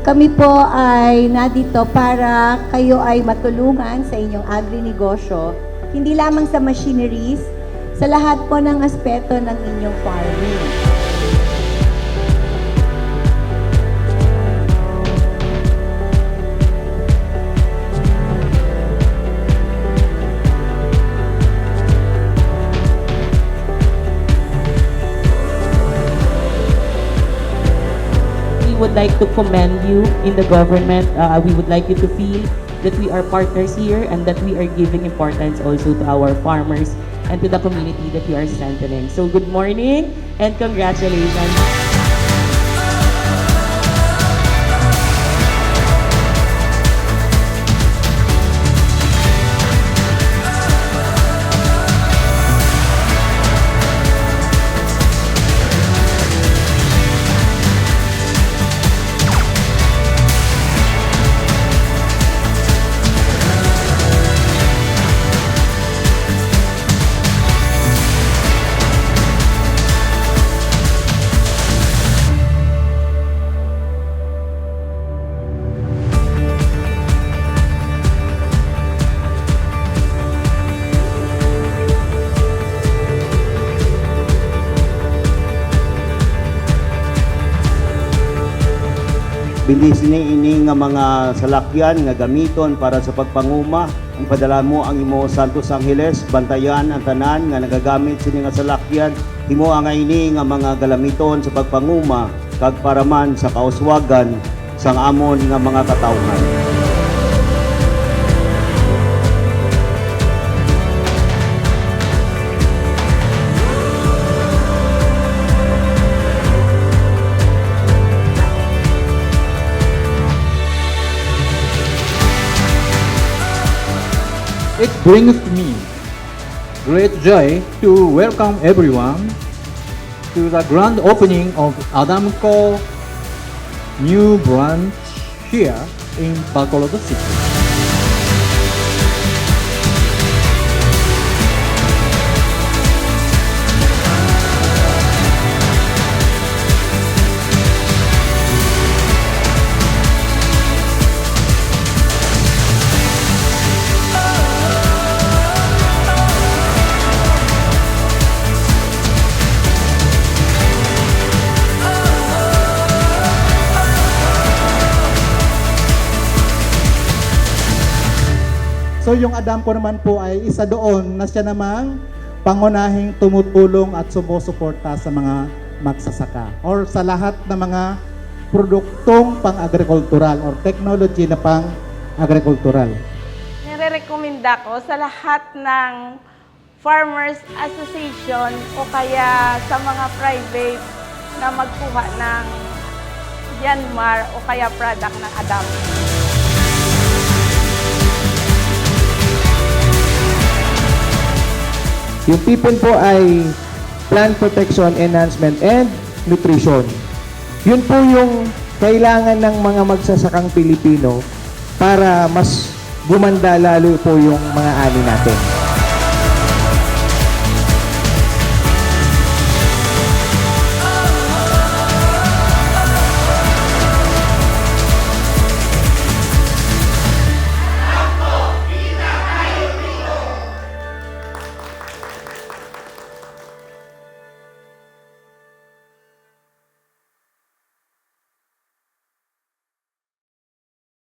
Kami po ay nadito para kayo ay matulungan sa inyong agri-negosyo, hindi lamang sa machineries, sa lahat po ng aspeto ng inyong farming. Would like to commend you in the government. Uh, we would like you to feel that we are partners here and that we are giving importance also to our farmers and to the community that we are strengthening. So good morning and congratulations. Bilis ni ini nga mga salakyan nga gamiton para sa pagpanguma. Ang padala mo ang imo Santos Angeles, bantayan ang tanan nga nagagamit sini nga salakyan. Himo ang ini nga mga galamiton sa pagpanguma kag paraman sa kauswagan sang amon nga mga katawhan. It brings me great joy to welcome everyone to the grand opening of Adamco new branch here in Bacolod City. So yung Adam ko naman po ay isa doon na siya namang pangunahing tumutulong at sumusuporta sa mga magsasaka or sa lahat ng mga produktong pang-agrikultural or technology na pang-agrikultural. Nire-recommenda ko sa lahat ng Farmers Association o kaya sa mga private na magkuha ng Yanmar o kaya product ng Adam. Yung PIPEN po ay Plant Protection Enhancement and Nutrition. Yun po yung kailangan ng mga magsasakang Pilipino para mas gumanda lalo po yung mga ani natin.